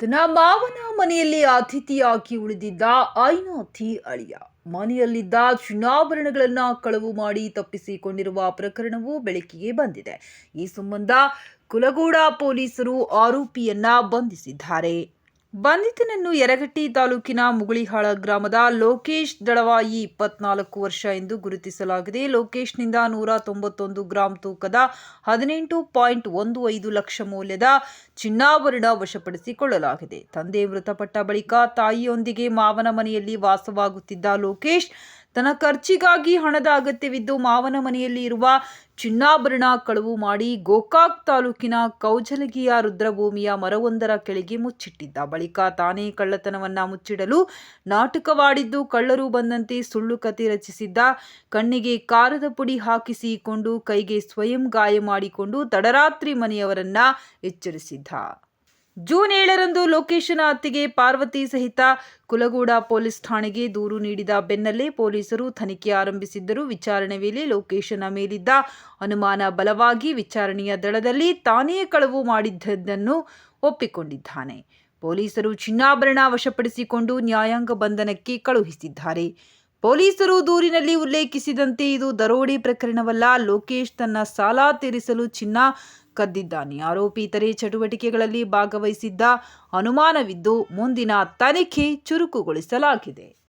ತನ್ನ ಮಾವನ ಮನೆಯಲ್ಲಿ ಅತಿಥಿಯಾಗಿ ಉಳಿದಿದ್ದ ಐನಾಥಿ ಅಳಿಯ. ಮನೆಯಲ್ಲಿದ್ದ ಚಿನ್ನಾಭರಣಗಳನ್ನು ಕಳವು ಮಾಡಿ ತಪ್ಪಿಸಿಕೊಂಡಿರುವ ಪ್ರಕರಣವು ಬೆಳಕಿಗೆ ಬಂದಿದೆ. ಈ ಸಂಬಂಧ ಕುಲಗೂಡ ಪೊಲೀಸರು ಆರೋಪಿಯನ್ನ ಬಂಧಿಸಿದ್ದಾರೆ. ಬಂಧಿತನನ್ನು ಯರಗಟ್ಟಿ ತಾಲೂಕಿನ ಮುಗುಳಿಹಾಳ ಗ್ರಾಮದ ಲೋಕೇಶ್ ದಳವಾಯಿ ಇಪ್ಪತ್ನಾಲ್ಕು ವರ್ಷ ಎಂದು ಗುರುತಿಸಲಾಗಿದೆ. ಲೋಕೇಶ್ನಿಂದ ನೂರ ತೊಂಬತ್ತೊಂದು ಗ್ರಾಂ ತೂಕದ ಹದಿನೆಂಟು ಪಾಯಿಂಟ್ ಒಂದು ಐದು ಲಕ್ಷ ಮೌಲ್ಯದ ಚಿನ್ನಾಭರಣ ವಶಪಡಿಸಿಕೊಳ್ಳಲಾಗಿದೆ. ತಂದೆ ಮೃತಪಟ್ಟ ಬಳಿಕ ತಾಯಿಯೊಂದಿಗೆ ಮಾವನ ಮನೆಯಲ್ಲಿ ವಾಸವಾಗುತ್ತಿದ್ದ ಲೋಕೇಶ್ ತನ್ನ ಖರ್ಚಿಗಾಗಿ ಹಣದ ಅಗತ್ಯವಿದ್ದು ಮಾವನ ಮನೆಯಲ್ಲಿ ಇರುವ ಚಿನ್ನಾಭರಣ ಕಳವು ಮಾಡಿ ಗೋಕಾಕ್ ತಾಲೂಕಿನ ಕೌಜಲಗಿಯ ರುದ್ರಭೂಮಿಯ ಮರವೊಂದರ ಕೆಳಗೆ ಮುಚ್ಚಿಟ್ಟಿದ್ದ ಬಳಿಕ ತಾನೇ ಕಳ್ಳತನವನ್ನ ಮುಚ್ಚಿಡಲು ನಾಟಕವಾಡಿದ್ದು ಕಳ್ಳರು ಬಂದಂತೆ ಸುಳ್ಳು ಕತೆ ರಚಿಸಿದ್ದ, ಕಣ್ಣಿಗೆ ಕಾರದ ಪುಡಿ ಹಾಕಿಸಿಕೊಂಡು ಕೈಗೆ ಸ್ವಯಂ ಗಾಯ ಮಾಡಿಕೊಂಡು ತಡರಾತ್ರಿ ಮನೆಯವರನ್ನ ಎಚ್ಚರಿಸಿದ್ದ. ಜೂನ್ ಏಳರಂದು ಲೋಕೇಶನ ಹತ್ಯೆಗೆ ಪಾರ್ವತಿ ಸಹಿತ ಕುಲಗೂಡ ಪೊಲೀಸ್ ಠಾಣೆಗೆ ದೂರು ನೀಡಿದ ಬೆನ್ನಲ್ಲೇ ಪೊಲೀಸರು ತನಿಖೆ ಆರಂಭಿಸಿದ್ದರು. ವಿಚಾರಣೆ ವೇಳೆ ಲೋಕೇಶನ ಮೇಲಿದ್ದ ಅನುಮಾನ ಬಲವಾಗಿ ವಿಚಾರಣೆಯ ದಳದಲ್ಲಿ ತಾನೇ ಕಳವು ಮಾಡಿದ್ದನ್ನು ಒಪ್ಪಿಕೊಂಡಿದ್ದಾನೆ. ಪೊಲೀಸರು ಚಿನ್ನಾಭರಣ ವಶಪಡಿಸಿಕೊಂಡು ನ್ಯಾಯಾಂಗ ಬಂಧನಕ್ಕೆ ಕಳುಹಿಸಿದ್ದಾರೆ. ಪೊಲೀಸರು ದೂರಿನಲ್ಲಿ ಉಲ್ಲೇಖಿಸಿದಂತೆ ಇದು ದರೋಡೆ ಪ್ರಕರಣವಲ್ಲ. ಲೋಕೇಶ್ ತನ್ನ ಸಾಲ ತೀರಿಸಲು ಚಿನ್ನ ಕದ್ದಿದ್ದಾನೆ. ಆರೋಪಿ ಇತರೆ ಚಟುವಟಿಕೆಗಳಲ್ಲಿ ಭಾಗವಹಿಸಿದ್ದ ಅನುಮಾನವಿದ್ದು ಮುಂದಿನ ತನಿಖೆ ಚುರುಕುಗೊಳಿಸಲಾಗಿದೆ.